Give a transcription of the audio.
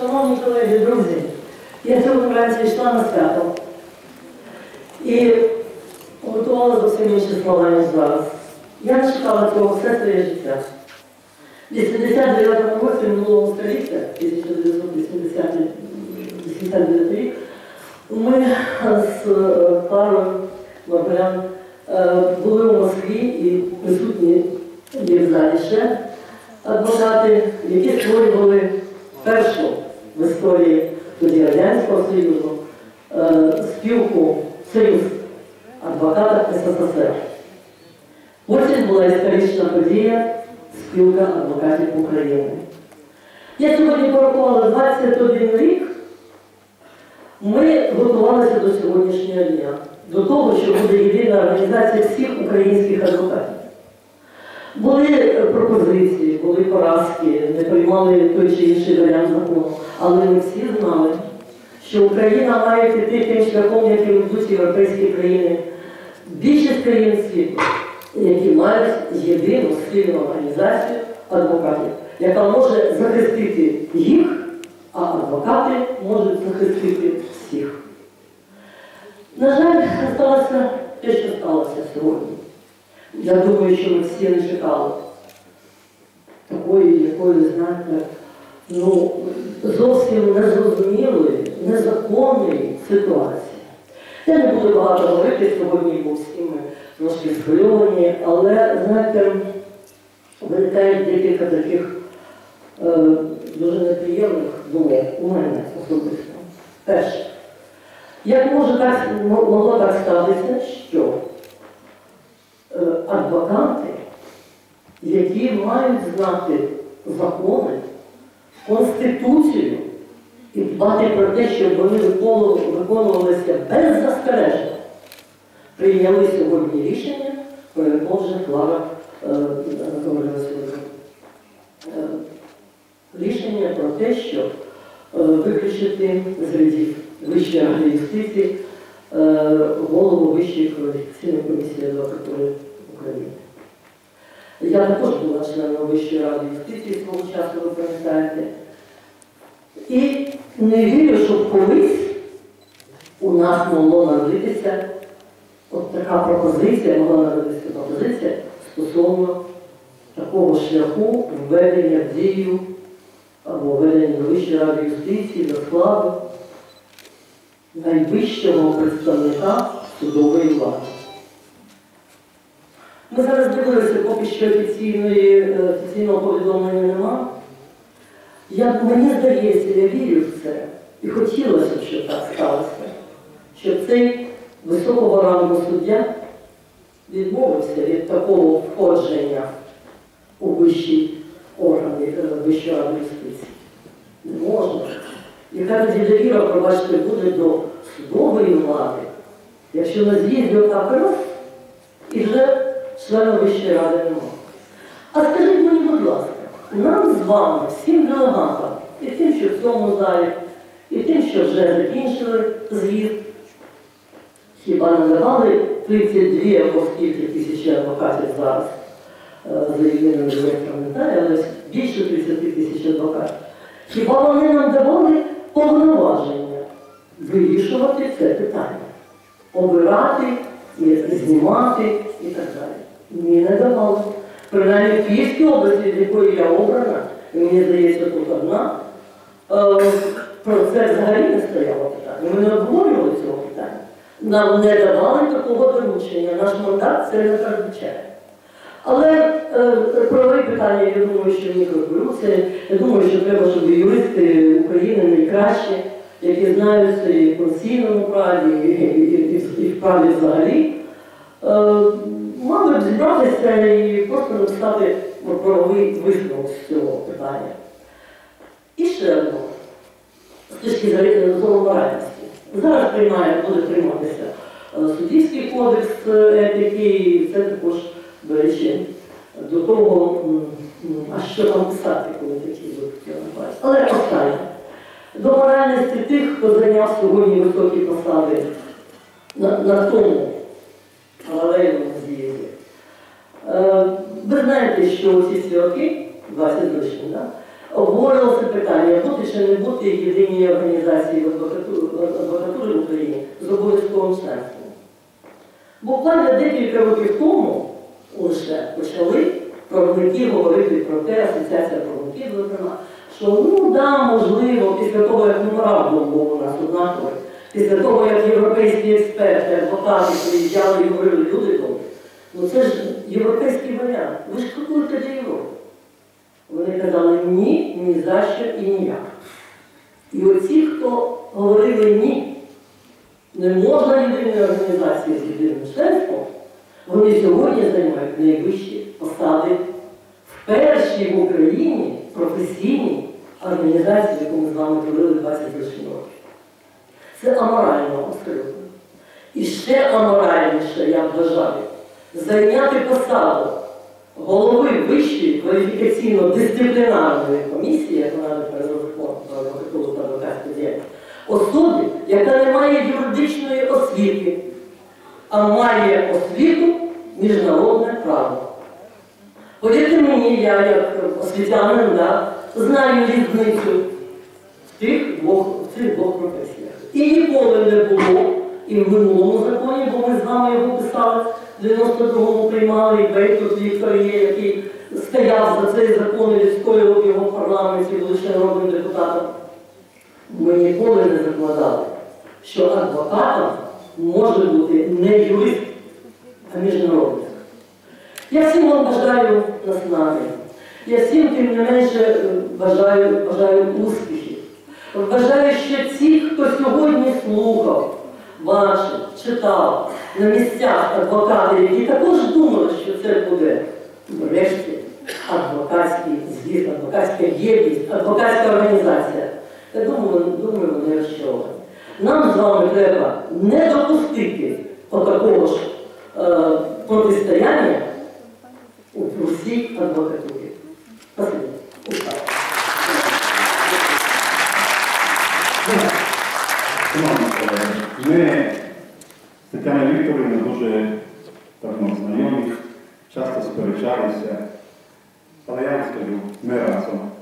Шановні колеги, друзі, я сьогодні вранці йшла на свято і готувала зовсім інші слова, ніж зараз. Я чекала цього все своє життя. В 89 році минулого століття, 1989 рік, ми з е, парою Маргалян були у Москві і присутні є в залі ще адвокати, які створювали першу в історії тоді Радянського Союзу е, спілку Союз адвокатів СССР. Потім була історична подія спілка адвокатів України. Я сьогодні порахувала 21 рік. Ми готувалися до сьогоднішнього дня, до того, що буде єдина організація всіх українських адвокатів. Були е, пропозиції, були поразки, не приймали той чи інший варіант закону, але ми всі знали, що Україна має піти тим шляхом, яким йдуть європейські країни. Більшість країн світу, які мають єдину спільну організацію адвокатів, яка може захистити їх, а адвокати можуть захистити всіх. На жаль, сталося те, що сталося сьогодні. Я думаю, що ми всі не чекали такої, якої, знаєте, ну, зовсім незрозумілої, незаконної ситуації. Я не буду багато говорити сьогодні, бо всі ми трошки схвильовані, але, знаєте, виникають декілька таких е, дуже неприємних думок у мене особисто. Перше, як може так, могло так статися, що адвокати, які мають знати закони, Конституцію і дбати про те, щоб вони виконували- виконувалися беззастережно, прийняли сьогодні рішення, про яке вже Клара е, говорила сьогодні. Е, Рішення про те, що е, виключити з рядів Вищої ради юстиції е, голову Вищої кваліфікаційної комісії адвокатури України. Я також була членом Вищої ради юстиції свого часу, ви пам'ятаєте. І не вірю, що колись у нас могло народитися от така пропозиція, могла народитися пропозиція стосовно такого шляху введення в дію або введення до Вищої ради юстиції до складу найвищого представника судової влади. Ми зараз дивилися, поки що е, офіційного повідомлення нема. Я, мені здається, я вірю в це. І хотілося б, щоб так сталося, щоб цей високого рангу суддя відмовився від такого входження у вищі органи е, Вищої ради. Не можна. Яка тоді довіра, пробачте, буде до судової влади, якщо на з'їзді отак раз, і вже члена Вищої ради немає. А скажіть мені, будь ласка, нам з вами, всім делегатам, і тим, що в цьому залі, і тим, що вже закінчили з'їзд, хіба не давали 32 або скільки тисячі адвокатів зараз за єдиним реєстром не знаю, але більше 30 тисяч адвокатів. Хіба вони нам давали повноваження вирішувати це питання? Обирати, знімати і так далі. Ні, не давали. Принаймні в Київській області, з якої я обрана, і мені здається, тут одна, е, про це взагалі не стояло питання. Ми не обговорювали цього питання. Нам не давали такого доручення. Наш мандат це не передбачає. Але е, правові питання, я думаю, що них розберуться. Я думаю, що треба, щоб юристи України найкращі, які знаються і в конституційному праві, і, в праві взагалі, е, мали б зібратися і просто написати правовий висновок з цього питання. І ще одно, з точки зору моральності. Зараз приймає, буде прийматися е, суддівський кодекс етики, і це також, до речі, до того, а що там писати, коли такі випадки. Але останнє. До моральності тих, хто зайняв сьогодні високі посади на, на тому паралельному з'їзді. Е, Ви знаєте, що усі роки, 20 років, да, обговорювалося питання, бути чи не бути єдиній організації адвокатури в Україні з обов'язковим членством. Буквально декілька років тому лише почали правники говорити про те, асоціація правників, зокрема, що ну да, можливо, після того, як меморандум був у нас однаковий, після того, як європейські експерти, адвокати приїжджали і говорили, люди ну це ж європейський варіант. Ви ж крокуєте для Європи. Вони казали ні, ні за що і ніяк. І оці, хто говорили ні, не можна єдиної організації з єдиним вони сьогодні займають найвищі посади в першій в Україні професійній організації, яку ми з вами творили 20 з років. Це аморально абсолютно. І ще аморальніше, я вважаю, зайняти посаду голови Вищої кваліфікаційно-дисциплінарної комісії, як вона діяльність, особі, яка не має юридичної освіти, а має освіту міжнародне право. Повірте мені, я як освітянин да, знаю різницю в тих двох, цих двох професіях. І ніколи не було, і в минулому законі, бо ми з вами його писали, в 92-му приймали і Бейтут Віктор є, який стояв за цей закон і відстоював його в парламенті, ще народним депутатом. Ми ніколи не закладали, що адвокатом може бути не юрист, а міжнародник. Я всім вам бажаю наснаги. Я всім, тим не менше, бажаю, бажаю успіхів. Бажаю, що ті, хто сьогодні слухав, бачив, читав на місцях адвокати, які також думали, що це буде врешті адвокатський з'їзд, адвокатська єдність, адвокатська організація. Я думаю, думаю, вони розчаровані. Нам з вами треба не допустити отакого ж е, протистояння у всій адвокатурі. Ми з Тетяною Вікторівною дуже давно знайомі, часто сперечалися, але я вам скажу, ми разом.